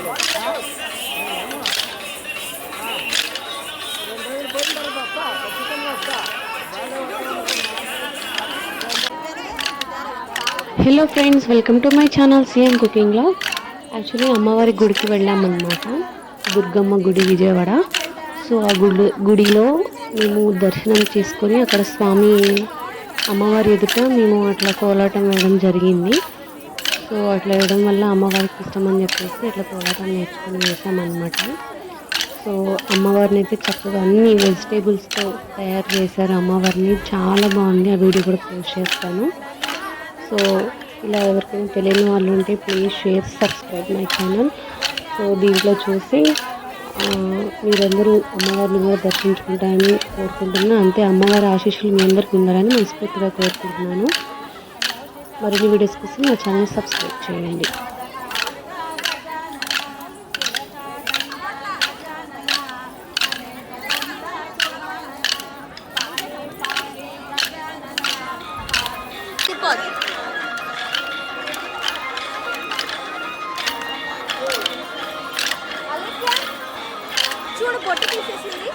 Hello friends welcome to my channel CM కుకింగ్లో actually అమ్మవారి గుడికి వెళ్ళామన్నమాట. దుర్గమ్మ గుడి విజయవాడ. సో ఆ గుడి గుడిలో మేము దర్శనం చేసుకొని అక్కడ స్వామి అమ్మవారి ఎదుట మేము అట్లా కోలాటం వేయడం జరిగింది. సో అట్లా వేయడం వల్ల అమ్మవారికి ఇష్టం అని చెప్పేసి ఇట్లా కోలాటం నేర్చుకుని వేసామన్నమాట సో అమ్మవారిని అయితే చక్కగా అన్ని వెజిటేబుల్స్తో తయారు చేశారు అమ్మవారిని. చాలా బాగుంది. ఆ వీడియో కూడా పోస్ట్ చేస్తాను. సో ఇలా ఎవరికైనా తెలియని వాళ్ళు ఉంటే please share subscribe my channel. So దీంట్లో చూసి మీరందరూ అమ్మవారిని కూడా దర్శించుకుంటారని కోరుకుంటున్నాను అంతే అమ్మవారి ఆశీస్సులు మీ అందరికి ఉండాలని మనస్ఫూర్తిగా కోరుకుంటున్నాను. మరిన్ని వీడియోస్ కోసం మా ఛానల్ సబ్స్క్రైబ్ చేయండి. చూడు పొట్టు తీసేసింది.